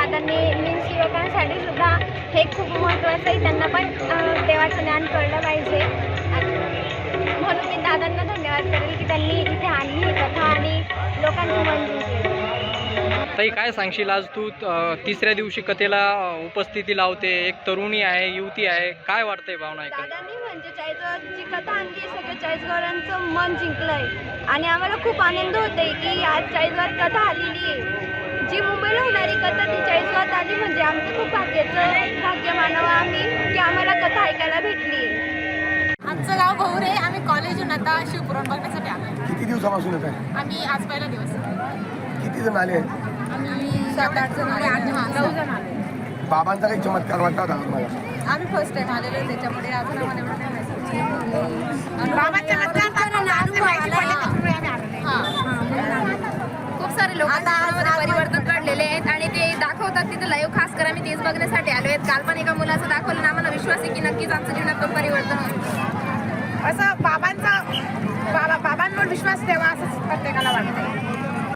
दादांनी मीन्स युवकांसाठी सुद्धा हे खूप महत्त्वाचं आहे. त्यांना पण देवाचं ज्ञान कळलं पाहिजे. म्हणून मी दादांना धन्यवाद करेल की त्यांनी इथे आणली ही कथा आणि लोकांची मन जिंकली. ताई काय सांगशील? आज तू तिसऱ्या दिवशी कथेला उपस्थिती लावते. एक तरुणी आहे युवती आहे. काय वाटतंय भावना दादांनी म्हणजे चाळीसगावची कथा आणली सगळ्या चाळीसगावरांचं मन जिंकलंय. आणि आम्हाला खूप आनंद होतोय की आज चाळीसगावात कथा आलेली आहे. ती चाळीसगावात आली म्हणजे आमचं खूप भाग्याचं भाग्य मानावं आम्ही की आम्हाला कथा ऐकायला भेटली. आमचं गाव गौरे आम्ही कॉलेजहून आता शिवपुराण बघण्यासाठी आलो. किती दिवसापासून येत आहे आम्ही आज पहिला दिवस. किती जण आले? आम्ही सात आठ जण आले. आठ हा नऊ जण आले. बाबांचा काही चमत्कार वाटला होता तुम्हाला? आम्ही फर्स्ट टाइम आलेलो त्याच्यामुळे अजून आम्हाला एवढं काय माहिती बाबांच्या खूप सारे लोक आणि ते दाखवतात तिथे लाईव्ह खास करा मी तेच बघण्यासाठी आलो आहेत काल पण एका मुलाचं दाखवलं ना आम्हाला विश्वास आहे की नक्कीच आमचं जीवनात पण परिवर्तन होईल. असं बाबांचा बाबा बाबांवर विश्वास ठेवा असंच प्रत्येकाला वाटतं